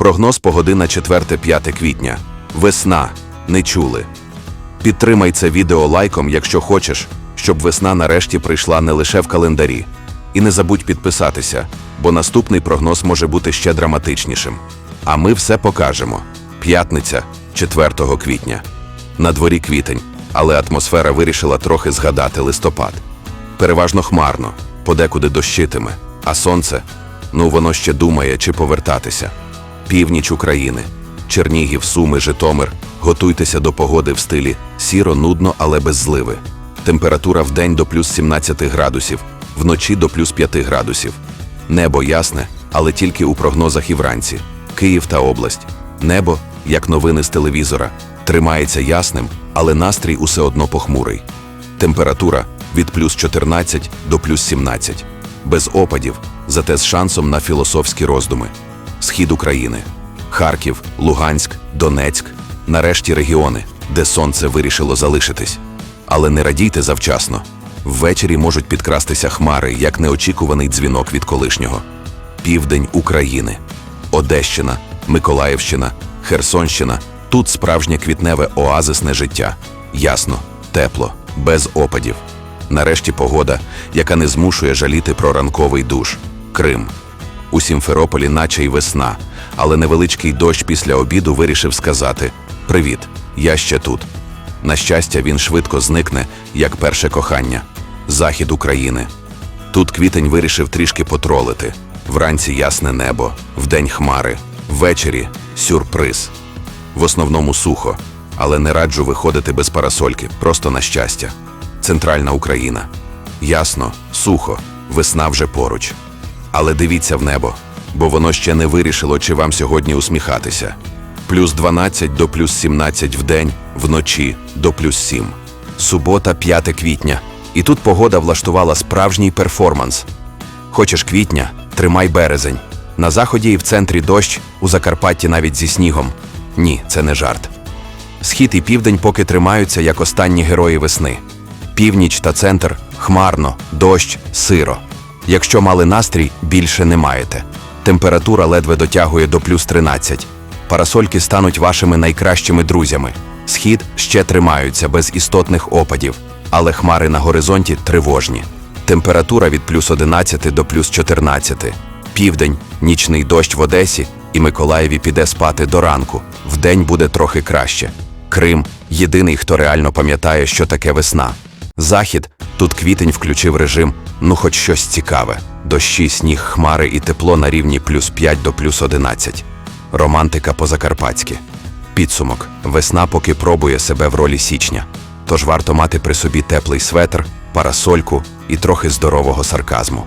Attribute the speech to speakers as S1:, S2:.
S1: Прогноз погоди на 4-5 квітня. Весна. Не чули. Підтримай це відео лайком, якщо хочеш, щоб весна нарешті прийшла не лише в календарі. І не забудь підписатися, бо наступний прогноз може бути ще драматичнішим. А ми все покажемо. П'ятниця, 4 квітня. На дворі квітень, але атмосфера вирішила трохи згадати листопад. Переважно хмарно, подекуди дощитиме, а сонце ну воно ще думає, чи повертатися. Північ України, Чернігів, Суми, Житомир. Готуйтеся до погоди в стилі сіро, нудно, але без зливи. Температура в день до плюс 17 градусів, вночі до плюс 5 градусів. Небо ясне, але тільки у прогнозах і вранці. Київ та область. Небо, як новини з телевізора, тримається ясним, але настрій усе одно похмурий. Температура від плюс 14 до плюс 17. Без опадів, зате з шансом на філософські роздуми. Схід України. Харків, Луганськ, Донецьк. Нарешті регіони, де сонце вирішило залишитись. Але не радійте завчасно. Ввечері можуть підкрастися хмари, як неочікуваний дзвінок від колишнього. Південь України. Одещина, Миколаївщина, Херсонщина. Тут справжнє квітневе оазисне життя. Ясно, тепло, без опадів. Нарешті погода, яка не змушує жаліти про ранковий душ. Крим. У Сімферополі наче й весна, але невеличкий дощ після обіду вирішив сказати Привіт, я ще тут. На щастя, він швидко зникне, як перше кохання. Захід України. Тут квітень вирішив трішки потролити. Вранці ясне небо, вдень хмари, ввечері сюрприз. В основному сухо, але не раджу виходити без парасольки, просто на щастя. Центральна Україна. Ясно, сухо, весна вже поруч. Але дивіться в небо, бо воно ще не вирішило, чи вам сьогодні усміхатися. Плюс 12 до плюс 17 в день, вночі до плюс 7. Субота, 5 квітня. І тут погода влаштувала справжній перформанс. Хочеш квітня, тримай березень. На заході і в центрі дощ, у Закарпатті навіть зі снігом. Ні, це не жарт. Схід і південь поки тримаються як останні герої весни. Північ та центр хмарно, дощ, сиро. Якщо мали настрій, більше не маєте. Температура ледве дотягує до плюс 13. Парасольки стануть вашими найкращими друзями. Схід ще тримаються без істотних опадів, але хмари на горизонті тривожні. Температура від плюс 11 до плюс 14. Південь, нічний дощ в Одесі, і Миколаєві піде спати до ранку. Вдень буде трохи краще. Крим єдиний, хто реально пам'ятає, що таке весна. Захід тут квітень включив режим, ну хоч щось цікаве. Дощі, сніг, хмари і тепло на рівні плюс 5 до плюс 11. Романтика по-закарпатськи. Підсумок. Весна поки пробує себе в ролі січня. Тож варто мати при собі теплий светр, парасольку і трохи здорового сарказму.